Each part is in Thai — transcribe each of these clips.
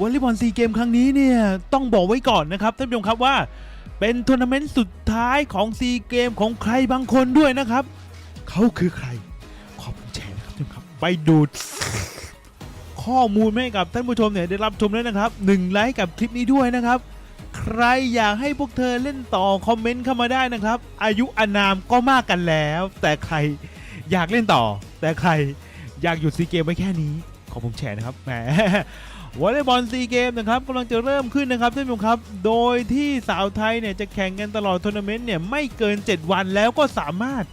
วอลเลย์บอลซีเกมครั้งนี้เนี่ยต้องบอกไว้ก่อนนะครับท่านผู้ชมครับว่า เป็นทัวร์นาเมนต์สุดท้ายของซีเกมของใครบางคนด้วยนะครับ เขาคือใคร ขอบคุณแชร์นะครับท่านผู้ชมครับ ไปดูข้อมูลให้กับท่านผู้ชมเนี่ยได้รับชมด้วยนะครับหนึ่งไลค์กับคลิปนี้ด้วยนะครับ ใครอยากให้พวกเธอเล่นต่อคอมเมนต์เข้ามาได้นะครับ อายุอนามก็มากกันแล้ว แต่ใครอยากเล่นต่อ แต่ใครอยากหยุดซีเกมไว้แค่นี้ ขอผมแชร์นะครับแหมวอลเลย์บอลซีเกมนะครับกำลังจะเริ่มขึ้นนะครับท่านผู้ชมครับ โดยที่สาวไทยเนี่ยจะแข่งกันตลอดทัวร์นาเมนต์เนี่ยไม่เกิน 7 วันแล้วก็สามารถ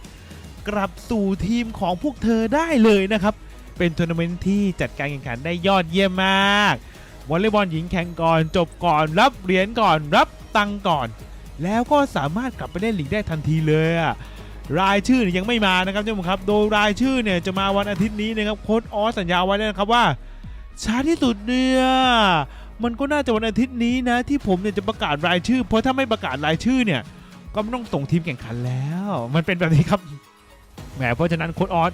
กลับสู่ทีมของพวกเธอได้เลยนะครับ เป็นทัวร์นาเมนต์ที่จัดการแข่งขันได้ยอดเยี่ยมมากวอลเลย์บอลหญิงแข่งก่อนจบก่อน รับเหรียญก่อน รับตังก่อน แล้วก็สามารถกลับไปเล่นลีกได้ทันทีเลยอะ รายชื่อเนี่ยยังไม่มานะครับท่านผู้ชมครับ โดยรายชื่อเนี่ยจะมาวันอาทิตย์นี้นะครับโค้ชออสสัญญาไว้แล้วนะครับว่าช้าที่สุดเนี่ยมันก็น่าจะวันอาทิตย์นี้นะที่ผมเนี่ยจะประกาศรายชื่อ เพราะถ้าไม่ประกาศรายชื่อเนี่ยก็ไม่ต้องส่งทีมแข่งขันแล้ว มันเป็นแบบนี้ครับแหมเพราะฉะนั้นโค้ชออส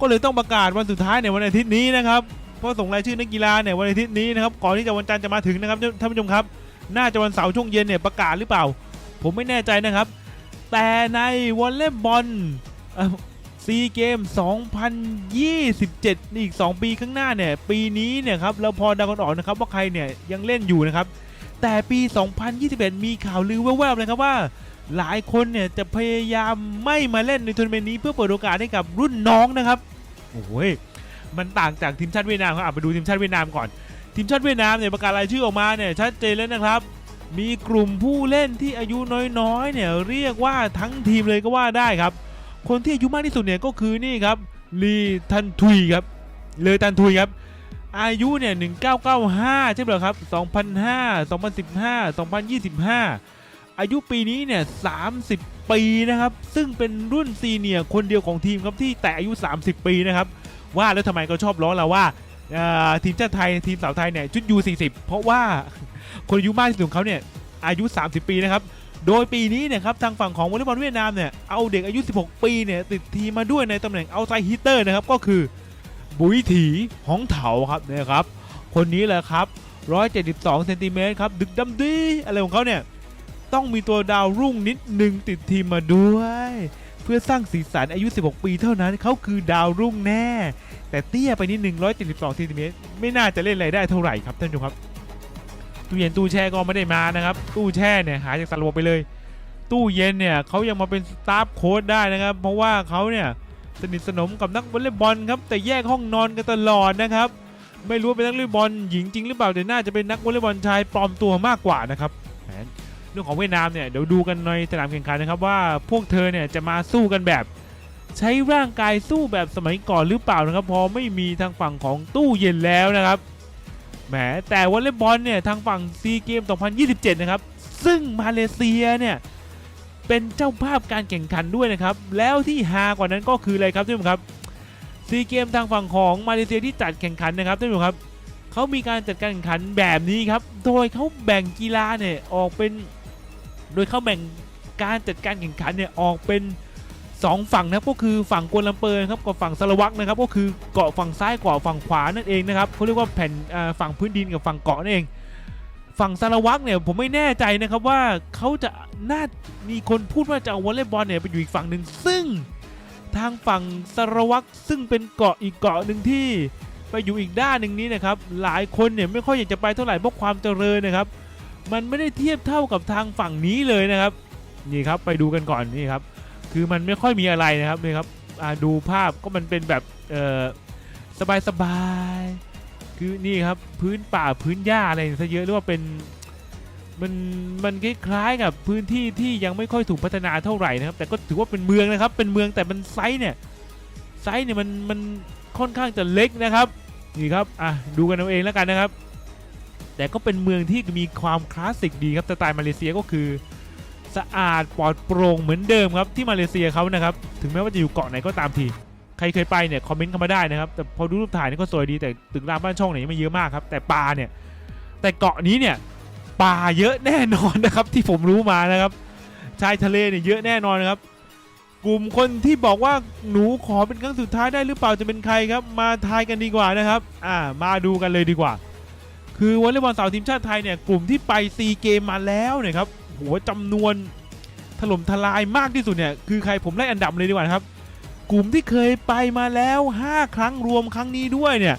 ก็เลยต้องประกาศวันสุดท้ายในวันอาทิตย์นี้นะครับเพราะส่งรายชื่อนักกีฬาเนี่ยวันอาทิตย์นี้นะครับก่อนที่จะวันจันทร์จะมาถึงนะครับท่านผู้ชมครับ น่าจะวันเสาร์ช่วงเย็นเนี่ยประกาศหรือเปล่า ผมไม่แน่ใจนะครับ แต่ในวอลเลย์บอลซีเกม 2027นี่อีก 2 ปีข้างหน้าเนี่ย ปีนี้เนี่ยครับเราพอดากันออกนะครับว่าใครเนี่ยยังเล่นอยู่นะครับ แต่ปี 2021 มีข่าวลือแว่วๆเลยครับว่า หลายคนเนี่ยจะพยายามไม่มาเล่นในทัวร์นาเมนต์นี้เพื่อเปิดโอกาสให้กับรุ่นน้องนะครับ โอ้ย มันต่างจากทีมชาติเวียดนามครับไปดูทีมชาติเวียดนามก่อน ทีมชาติเวียดนามเนี่ยประกาศรายชื่อออกมาเนี่ยชัดเจนแล้วนะครับ มีกลุ่มผู้เล่นที่อายุน้อยๆเนี่ยเรียกว่าทั้งทีมเลยก็ว่าได้ครับ คนที่อายุมากที่สุดเนี่ยก็คือนี่ครับลีทันทุยครับเลยทันทุยครับ อายุเนี่ย1995 ใช่ไหมครับ 2005 2015 2025 อายุปีนี้เนี่ย 30 ปีนะครับ ซึ่งเป็นรุ่นซีเนียคนเดียวของทีมครับที่แต่อายุ 30 ปีนะครับ ว่าแล้วทำไมก็ชอบล้อเราว่าทีมชาติไทยทีมสาวไทยเนี่ยชุดยู40 เพราะว่า คนอายุมากที่สุดของเขาเนี่ยอายุ 30 ปีนะครับ โดยปีนี้เนี่ยครับทางฝั่งของวอลเลย์บอลเวียดนามเนี่ยเอาเด็กอายุ 16 ปีเนี่ยติดทีมมาด้วยในตำแหน่งเอาไซฮิตเตอร์นะครับก็คือบุยถีหองเถาครับเนี่ยครับคนนี้แหละครับ 172 เซนติเมตรครับดึกดำดีอะไรของเขาเนี่ยต้องมีตัวดาวรุ่งนิดหนึ่งติดทีมมาด้วย เพื่อสร้างสีสันอายุ 16 ปีเท่านั้นเขาคือดาวรุ่งแน่ แต่เตี้ยไปนิดหนึ่ง172เซนติเมตรไม่น่าจะเล่นอะไรได้เท่าไหร่ครับท่านผู้ชมครับ ตู้เย็นตู้แช่ก็ไม่ได้มานะครับ ตู้แช่เนี่ยหายจากสารบไปเลย ตู้เย็นเนี่ยเขายังมาเป็นสตาฟโค้ดได้นะครับ เพราะว่าเขาเนี่ยสนิทสนมกับนักวอลเลย์บอลครับแต่แยกห้องนอนกันตลอดนะครับ ไม่รู้เป็นนักวอลเลย์บอลหญิงจริงหรือเปล่าแต่น่าจะเป็นนักวอลเลย์บอลชายปลอมตัวมากกว่านะครับเรื่องของเวียดนามเนี่ยเดี๋ยวดูกันในสนามแข่งขันนะครับว่าพวกเธอเนี่ยจะมาสู้กันแบบ ใช้ร่างกายสู้แบบสมัยก่อนหรือเปล่านะครับ พอไม่มีทางฝั่งของตู้เย็นแล้วนะครับ แหมแต่วอลเลย์บอลเนี่ยทางฝั่งซีเกม 2027 นะครับ ซึ่งมาเลเซียเนี่ยเป็นเจ้าภาพการแข่งขันด้วยนะครับ แล้วที่ฮากว่านั้นก็คืออะไรครับท่านผู้ชมครับซีเกมทางฝั่งของมาเลเซียที่จัดแข่งขันนะครับท่านผู้ชมครับเขามีการจัดการแข่งขันแบบนี้ครับ โดยเขาแบ่งกีฬาเนี่ยออกเป็น โดยเขาแบ่งการจัดการแข่งขันเนี่ยออกเป็น สองฝั่งนะครับก็คือฝั่งกัวลัมเปอร์ครับกับฝั่งสลวักนะครับก็คือเกาะฝั่งซ้ายเกาะฝั่งขวานั่นเองนะครับเขาเรียกว่าแผ่นฝั่งพื้นดินกับฝั่งเกาะนั่นเอง ฝั่งสารวักเนี่ยผมไม่แน่ใจนะครับว่าเขาจะน่ามีคนพูดว่าจะเอาวอลเลย์บอลเนี่ยไปอยู่อีกฝั่งหนึ่งซึ่งทางฝั่งสารวักซึ่งเป็นเกาะอีกเกาะหนึ่งที่ไปอยู่อีกด้านหนึ่งนี้นะครับหลายคนเนี่ยไม่ค่อยอยากจะไปเท่าไหร่เพราะความเจริญนะครับ มันไม่ได้เทียบเท่ากับทางฝั่งนี้เลยนะครับนี่ครับไปดูกันก่อนนี่ครับ คือมันไม่ค่อยมีอะไรนะครับนี่ครับดูภาพก็มันเป็นแบบสบายสบายๆคือนี่ครับพื้นป่าพื้นหญ้าอะไรซะเยอะหรือว่าเป็นมันมันคล้ายๆกับพื้นที่ที่ยังไม่ค่อยถูกพัฒนาเท่าไหร่นะครับ แต่ก็ถือว่าเป็นเมืองนะครับ เป็นเมืองแต่มันไซส์เนี่ยไซส์เนี่ยมันมันค่อนข้างจะเล็กนะครับนี่ครับอะดูกันเอาเองแล้วกันนะครับ แต่ก็เป็นเมืองที่มีความคลาสสิกดีครับสไตล์มาเลเซียก็คือ สะอาดปลอดโปร่งเหมือนเดิมครับที่มาเลเซียเขานะครับถึงแม้ว่าจะอยู่เกาะไหนก็ตามทีใครเคยไปเนี่ยคอมเมนต์เข้ามาได้นะครับแต่พอดูรูปถ่ายนี่ก็สวยดีแต่ตึกรามบ้านช่องเนี่ยยังไม่เยอะมากครับแต่ปลาเนี่ยแต่เกาะนี้เนี่ยปลาเยอะแน่นอนนะครับที่ผมรู้มานะครับชายทะเลเนี่ยเยอะแน่นอนนะครับกลุ่มคนที่บอกว่าหนูขอเป็นครั้งสุดท้ายได้หรือเปล่าจะเป็นใครครับ มาทายกันดีกว่านะครับอ่ามาดูกันเลยดีกว่าคคือวอลเลย์บอลสาวทีมชาติไทยเนี่ยกลุ่มที่ไปซีเกมมาแล้วเนี่ยครับ โหจำนวนถล่มทลายมากที่สุดเนี่ยคือใครผมไล่อันดับเลยดีกว่าครับ กลุ่มที่เคยไปมาแล้ว 5 ครั้งรวมครั้งนี้ด้วยเนี่ย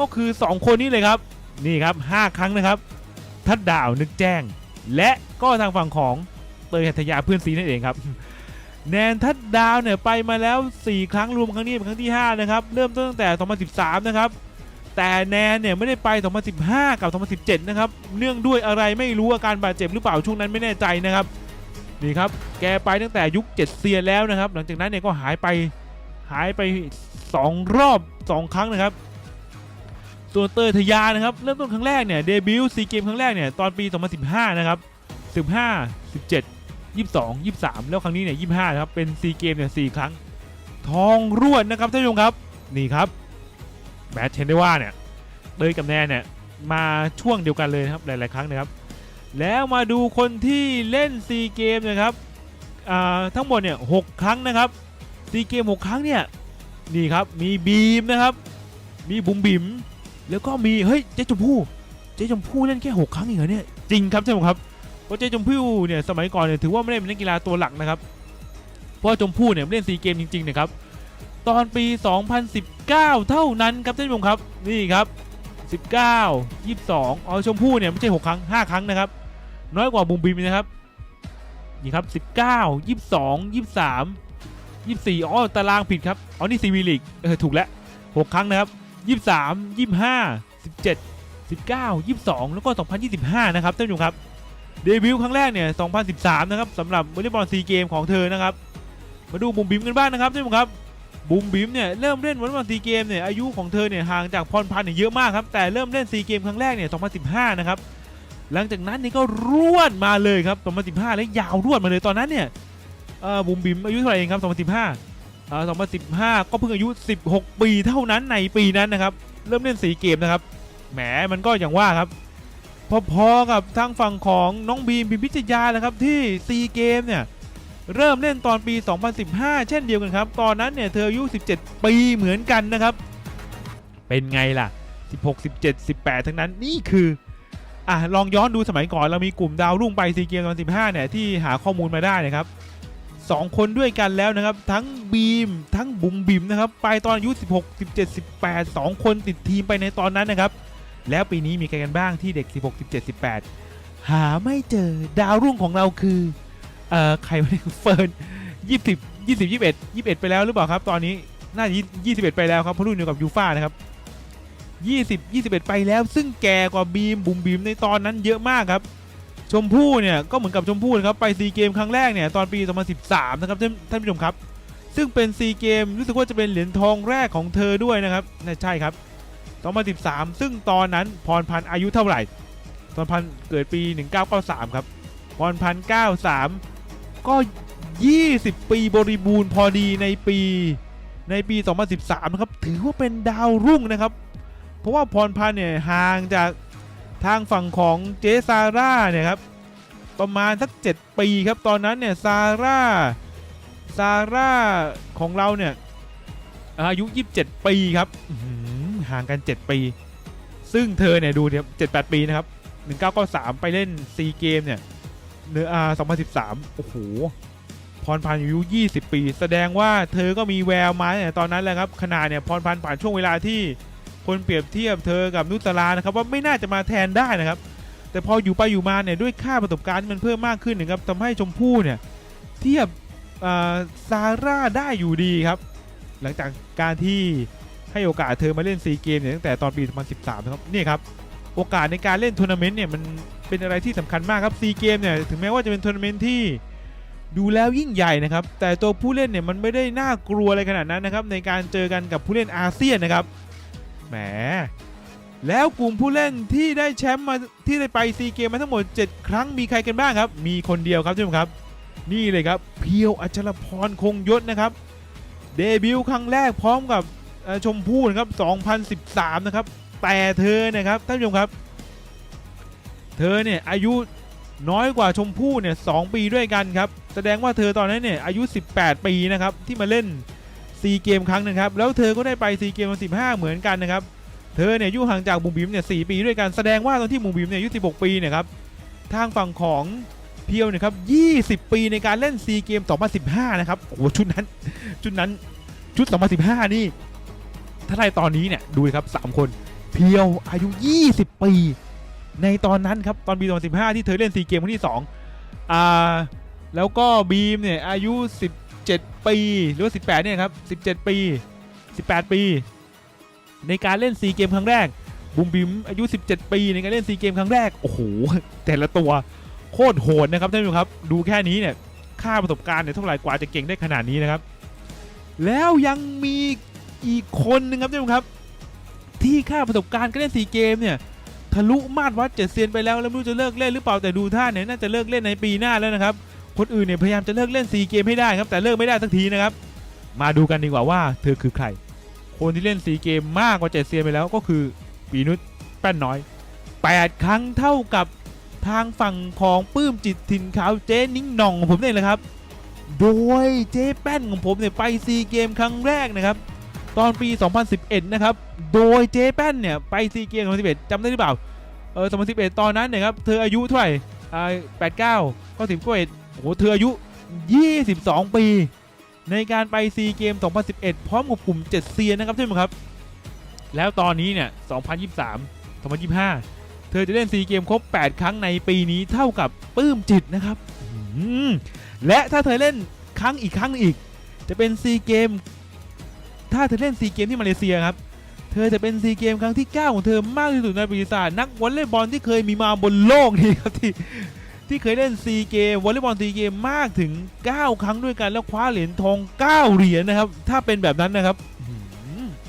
ก็คือ 2 คนนี้เลยครับนี่ครับ 5 ครั้งนะครับ ทัดดาวนึกแจ้ง และก็ทางฝั่งของเตยหัตยาเพื่อนซีนั่นเองครับแนนทัดดาวเนี่ยไปมาแล้ว 4 ครั้งรวมครั้งนี้เป็นครั้งที่ 5 นะครับ เริ่มต้นตั้งแต่ 2013 นะครับ แต่แนนเนี่ยไม่ได้ไป 2015 กับ 2017 นะครับ เนื่องด้วยอะไรไม่รู้อาการบาดเจ็บหรือเปล่าช่วงนั้นไม่แน่ใจนะครับ นี่ครับ แกไปตั้งแต่ยุคเจ็ดเซียนแล้วนะครับ หลังจากนั้นเนี่ยก็หายไปหายไป 2 รอบ 2 ครั้งนะครับส่วนเตยทยานะครับ เริ่มต้นครั้งแรกเนี่ยเดบิวต์ซีเกมครั้งแรกเนี่ยตอนปี 2015 นะครับ 15 17 22 23 แล้วครั้งนี้เนี่ย 25 นะครับ เป็นซีเกมเนี่ย4ครั้ง ทองรวดนะครับท่านผู้ชมครับ นี่ครับ แมทเชนได้ว่าเนี่ยเตยกับแนนเนี่ยมาช่วงเดียวกันเลยนะครับหลาย ๆ ครั้งนะครับ แล้วมาดูคนที่เล่นซีเกมนะครับทั้งหมดเนี่ยหกครั้งนะครับซีเกมหกครั้งเนี่ยนี่ครับมีบีมนะครับ มีบุ๋มบิ๋มแล้วก็มีเฮ้ยเจ๊ชมพู่เจ๊ชมพู่เล่นแค่หกครั้งเองเหรอเนี่ยจริงครับท่านผู้ชมครับเพราะเจ๊ชมพู่เนี่ยสมัยก่อนเนี่ยถือว่าไม่ได้เป็นนักกีฬาตัวหลักนะครับเพราะชมพู่เนี่ยเล่นซีเกมจริงๆนะครับ ตอนปี 2019 เท่านั้นครับท่านผู้ชมครับนี่ครับ 19 22อ๋อชมพู่เนี่ยไม่ใช่6ครั้ง 5 ครั้งนะครับ น้อยกว่าบุมบิมนะครับนี่ครับ 19 22 23 24อ๋อตารางผิดครับอ๋อนี่ซีวีลีกเออถูกแล้ว 6 ครั้งนะครับ 23 25 17 19 22 แล้วก็ 2025 นะครับท่านผู้ชมครับ เดบิวต์ครั้งแรกเนี่ย 2013 นะครับสำหรับวอลเลย์บอลซีเกมของเธอนะครับ มาดูบุมบิมกันบ้างนะครับท่านผู้ชมครับ บูมบิมเนี่ยเริ่มเล่นวอลเลย์บอลซีเกมเนี่ยอายุของเธอเนี่ยห่างจากพรพันธ์เนี่ยเยอะมากครับแต่เริ่มเล่นซีเกมครั้งแรกเนี่ย2015 นะครับหลังจากนั้นนี่ก็รวดมาเลยครับ2015 แล้วยาวรวดมาเลยตอนนั้นเนี่ยเอ่อบูมบิมอายุเท่าไหร่เองครับ2015 2015 ก็เพิ่งอายุ 16 ปีเท่านั้นในปีนั้นนะครับเริ่มเล่นสีเกมนะครับแหมมันก็อย่างว่าครับพอๆกับทางฝั่งของน้องบีมบิมพิชยาแหละครับที่ซีเกมเนี่ย เริ่มเล่นตอนปี 2015 เช่นเดียวกันครับ ตอนนั้นเนี่ยเธออายุ 17 ปีเหมือนกันนะครับ เป็นไงล่ะ 16 17 18 ทั้งนั้นนี่คืออะลองย้อนดูสมัยก่อนเรามีกลุ่มดาวรุ่งไปซีเกมตอน 15 เนี่ยที่หาข้อมูลมาได้นะครับ2คนด้วยกันแล้วนะครับ ทั้งบีมทั้งบุ๋มบิมนะครับไปตอนอายุ 16 17 18 2 คนติดทีมไปในตอนนั้นนะครับ แล้วปีนี้มีใครกันบ้างที่เด็ก 16 17 18 หาไม่เจอดาวรุ่งของเราคือ เอ่อใครวะเนี่ยเฟิร์นยี่สิบยี่สิบยี่สิบเอ็ดยี่สิบเอ็ดไปแล้วหรือเปล่าครับ ตอนนี้น่าจะยี่สิบเอ็ดไปแล้วครับเพราะรุ่นเดียวกับยูฟ่านะครับยี่สิบยี่สิบเอ็ดไปแล้ว ซึ่งแก่กว่าบีมบุ๋มบีมในตอนนั้นเยอะมากครับ ชมพู่เนี่ยก็เหมือนกับชมพู่นะครับไปซีเกมครั้งแรกเนี่ยตอนปี2013นะครับท่านท่านผู้ชมครับ ซึ่งเป็นซีเกมรู้สึกว่าจะเป็นเหรียญทองแรกของเธอด้วยนะครับน่าใช่ครับ2013ซึ่งตอนนั้นพรพันธ์อายุเท่าไหร่พรพันธ์เกิดปี 1993 ครับพรพันเก้าสาม ก็ 20 ปีบริบูรณ์พอดีในปีในปี 2013 นะครับ ถือว่าเป็นดาวรุ่งนะครับ เพราะว่าพรพันธ์เนี่ยห่างจากทางฝั่งของเจซาร่าเนี่ยครับประมาณสัก 7 ปีครับ ตอนนั้นเนี่ยซาร่าซาร่าของเราเนี่ยอายุ 27 ปีครับห่างกัน 7 ปี ซึ่งเธอเนี่ยดูเนี่ย7-8ปีนะครับ 1993 ไปเล่นซีเกมเนี่ย เนื้ออา2013 โอ้โห พรพันธ์อายุ 20 ปี แสดงว่าเธอก็มีแววมาเนี่ยตอนนั้นแหละครับ ขนาดเนี่ยพรพันธ์ผ่านช่วงเวลาที่คนเปรียบเทียบเธอกับนุตลานะครับว่าไม่น่าจะมาแทนได้นะครับ แต่พออยู่ไปอยู่มาเนี่ยด้วยค่าประสบการณ์มันเพิ่มมากขึ้นนะครับทำให้ชมพู่เนี่ยเทียบอ่าซาร่าได้อยู่ดีครับ หลังจากการที่ให้โอกาสเธอมาเล่นซีเกมเนี่ยตั้งแต่ตอนปี 2013 นะครับ นี่ครับ โอกาสในการเล่นทัวร์นาเมนต์เนี่ยมันเป็นอะไรที่สำคัญมากครับซีเกมเนี่ยถึงแม้ว่าจะเป็นทัวร์นาเมนต์ที่ดูแล้วยิ่งใหญ่นะครับ แต่ตัวผู้เล่นเนี่ยมันไม่ได้น่ากลัวอะไรขนาดนั้นนะครับในการเจอกันกับผู้เล่นอาเซียนนะครับแหมแล้วกลุ่มผู้เล่นที่ได้แชมป์มาที่ได้ไปซีเกมมาทั้งหมด 7 ครั้งมีใครกันบ้างครับ มีคนเดียวครับท่านผู้ชมครับ นี่เลยครับเพียวอัชรพรคงยศนะครับเดบิวต์ครั้งแรกพร้อมกับชมพู่นะครับ 2013 นะครับ แต่เธอเนะครับท่านผู้ชมครับ เธอเนี่ยอายุน้อยกว่าชมพู่เนี่ยสปีด้วยกันครับ แสดงว่าเธอตอนนั้นเนี่ยอายุ 18 ปีนะครับที่มาเล่นซีเกมครั้งหนึงครับแล้วเธอก็ได้ไปซีเกมมา15เหมือนกันนะครับเธอเนี่ยอายุห่างจากบุ๋มบิ๋มเนี่ยสปีด้วยกันแสดงว่าตอนที่บุ๋มบิ๋มเนี่ยอายุ 16 ปีเนี่ยครับทางฝั่งของเพียวเนี่ยครับ 20 ปีในการเล่นซีเกม2015 นะครับโอ้โหชุดนั้นชุดนั้นชุด 2015 นี่ถ้าได้ตอนนี้เนี่ยดูครับ 3 คน เพียวอายุ 20 ปี ในตอนนั้นครับ ตอนปี 2015 ที่เธอเล่นซีเกมครั้งที่2อ่าแล้วก็บีมเนี่ยอายุ 17 ปี หรือว่า 18 เนี่ยครับ 17 ปี 18 ปี ในการเล่นซีเกมครั้งแรกบุมบิมอายุ 17 ปีในการเล่นซีเกมครั้งแรก โอ้โห แต่ละตัวโคตรโหดนะครับท่านผู้ชมครับ ดูแค่นี้เนี่ยค่าประสบการณ์เนี่ยเท่าไหร่กว่าจะเก่งได้ขนาดนี้นะครับ แล้วยังมีอีกคนหนึงครับท่านผู้ชมครับ ที่ค่าประสบการณ์การเล่นซีเกมเนี่ยทะลุมาตรวัดเจ็ดเซียนไปแล้วแล้วไม่รู้จะเลิกเล่นหรือเปล่าแต่ดูท่าเนี่ยน่าจะเลิกเล่นในปีหน้าแล้วนะครับคนอื่นเนี่ยพยายามจะเลิกเล่นซีเกมให้ได้ครับแต่เลิกไม่ได้สักทีนะครับมาดูกันดีกว่าว่าเธอคือใคร คนที่เล่นซีเกมมากกว่าเจ็ดเซียนไปแล้วก็คือปีนุชแป้นน้อย 8 ครั้งเท่ากับทางฝั่งของปื้มจิตถิ่นขาวเจ๊นิ้งหน่องของผมเนี่ยแหละครับ โดยเจ๊แป้นของผมเนี่ยไปซีเกมครั้งแรกนะครับ ตอนปี 2011 นะครับ โดยเจแปนเนี่ย ไปซีเกม2011จำได้หรือเปล่า เออ 2011 ตอนนั้นเนี่ยครับ เธออายุเท่าไหร่ อ่า 89 ก็ถึงก็เอ็ดโอ้โห เธออายุ 22 ปี ในการไปซีเกม 2011 พร้อมกับกลุ่ม7เซียนนะครับท่านผู้ชมครับ แล้วตอนนี้เนี่ย 2023 2025 เธอจะเล่นซีเกมครบ 8 ครั้งในปีนี้เท่ากับปื้มจิตนะครับและถ้าเธอเล่นครั้งอีกครั้งอีก จะเป็นซีเกม ถ้าเธอเล่นซีเกมที่มาเลเซียครับ เธอจะเป็นซีเกมครั้งที่ 9 ของเธอมากที่สุดในประวัติศาสตร์นักวอลเลย์บอลที่เคยมีมาบนโลกนี้ครับที่ที่เคยเล่นซีเกมวอลเลย์บอลซีเกมมากถึง 9 ครั้งด้วยกันแล้วคว้าเหรียญทอง 9 เหรียญนะครับ ถ้าเป็นแบบนั้นนะครับ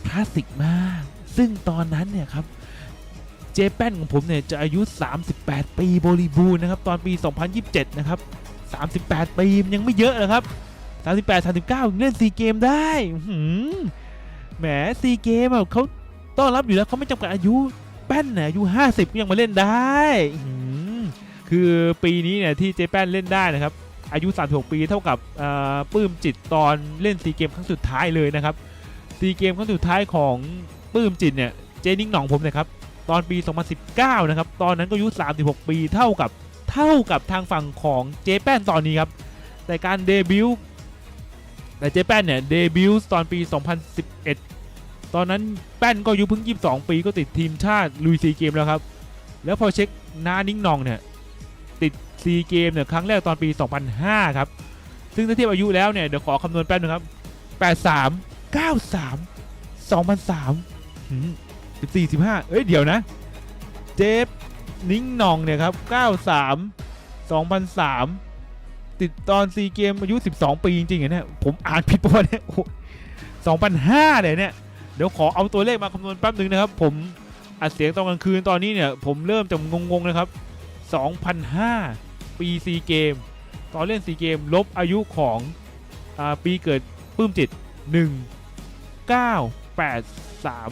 คลาสสิกมาก ซึ่งตอนนั้นเนี่ยครับเจแปนของผมเนี่ยจะอายุ 38 ปีบริบูรณ์นะครับ ตอนปี 2027 นะครับ 38 ปีมันยังไม่เยอะนะครับ 38 39ยังเล่นซีเกมได้หืแหมซีเกมอะเขาต้อนรับอยู่แล้วเขาไม่จำกัดอายุแป้นเนี่ยอายุ 50 ก็ยังมาเล่นได้หืคือปีนี้เนี่ยที่เจแป้นเล่นได้นะครับ อายุ 36 ปีเท่ากับปื้มจิตตอนเล่นซีเกมครั้งสุดท้ายเลยนะครับซีเกมครั้งสุดท้ายของปื้มจิตเนี่ยเจนิ่งหน่องผมนะครับตอนปี 2019 นะครับ ตอนนั้นก็อายุ 36 ปีเท่ากับเท่ากับทางฝั่งของเจแปนตอนนี้ครับ แต่การเดบิวต์ แต่เจแปนเนี่ยเดบิวต์ตอนปี 2011 ตอนนั้นแป้นก็อายุเพิ่ง 22 ปีก็ติดทีมชาติลุยซีเกมแล้วครับ แล้วพอเช็คน้านิ่งนองเนี่ยติดซีเกมเนี่ยครั้งแรกตอนปี 2005 ครับ ซึ่งถ้าเทียบอายุแล้วเนี่ยเดี๋ยวขอคำนวณแป๊บนึงครับ 83 93 2003 14 15 เอ้ยเดี๋ยวนะ เจฟนิ้งนองเนี่ยครับ 93 2003 ติดตอนซีเกมอายุ 12 ปีจริงๆเนี่ยผมอ่านผิดปะวะเนี่ยโอ้โห2005เลยเนี่ย เดี๋ยวขอเอาตัวเลขมาคำนวณแป๊บหนึ่งนะครับ ผมอัดเสียงตอนกลางคืนตอนนี้เนี่ย ผมเริ่มจะงงๆนะครับ2005 ปีซีเกม ตอนเล่นซีเกมลบอายุของอปีเกิดปื้มจิต 1 9 8 3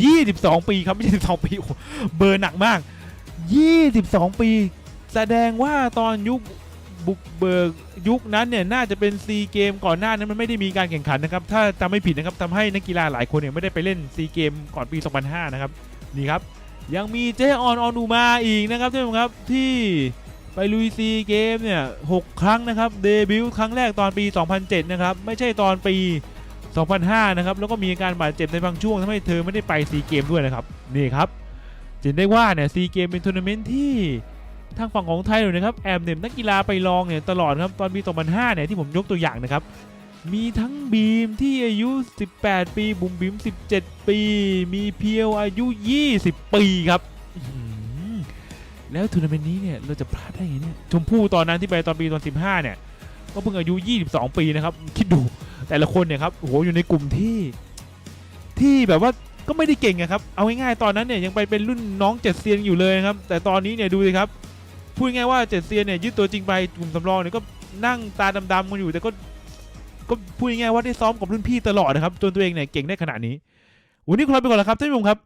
22 ปีครับไม่ใช่12 ปีโอ้เบอร์หนักมาก 22 ปี แสดงว่าตอนยุค บุกเบิกยุคนั้นเนี่ยน่าจะเป็นซีเกมก่อนหน้านั้นมันไม่ได้มีการแข่งขันนะครับ ถ้าจำไม่ผิดนะครับทำให้นักกีฬาหลายคนเนี่ยไม่ได้ไปเล่นซีเกมก่อนปี 2005 นะครับนี่ครับยังมีเจออนออนูมาอีกนะครับท่านผู้ชมครับที่ไปลุยซีเกมเนี่ย6ครั้งนะครับเดบิวต์ครั้งแรกตอนปี 2007 นะครับไม่ใช่ตอนปี 2005 นะครับแล้วก็มีอาการบาดเจ็บในบางช่วงทำให้เธอไม่ได้ไปซีเกมด้วยนะครับนี่ครับจะเห็นได้ว่าเนี่ยซีเกมเป็นทัวร์นาเมนต์ที่ ทางฝั่งของไทยเลยนะครับแอบเหน็บนักกีฬาไปลองเนี่ยตลอดครับตอนปี2005เนี่ยที่ผมยกตัวอย่างนะครับมีทั้งบีมที่อายุ 18 ปี บุ๋มบิม17 ปี มีเพียวอายุ 20 ปีครับแล้วทัวร์นาเมนต์นี้เนี่ยเราจะพลาดได้ไงเนี่ยชมพู่ตอนนั้นที่ไปตอนปีตอน 15 เนี่ย ก็เพิ่งอายุ 22 ปีนะครับ คิดดูแต่ละคนเนี่ยครับโหอยู่ในกลุ่มที่ ที่แบบว่าก็ไม่ได้เก่งอะครับ เอาง่ายๆตอนนั้นเนี่ยยังไปเป็นรุ่นน้องเจ็ดเซียนอยู่เลยครับ แต่ตอนนี้เนี่ยดูสิครับ พูดง่ายว่าเจ็ดเซียนเนี่ยยึดตัวจริงไปกลุ่มสำรองเนี่ยก็นั่งตาดำๆกันอยู่แต่ก็ก็พูดง่ายว่าได้ซ้อมกับรุ่นพี่ตลอดนะครับจนตัวเองเนี่ยเก่งได้ขนาดนี้วันนี้คุณลาไปก่อนแล้วครับท่านผู้ชมครับ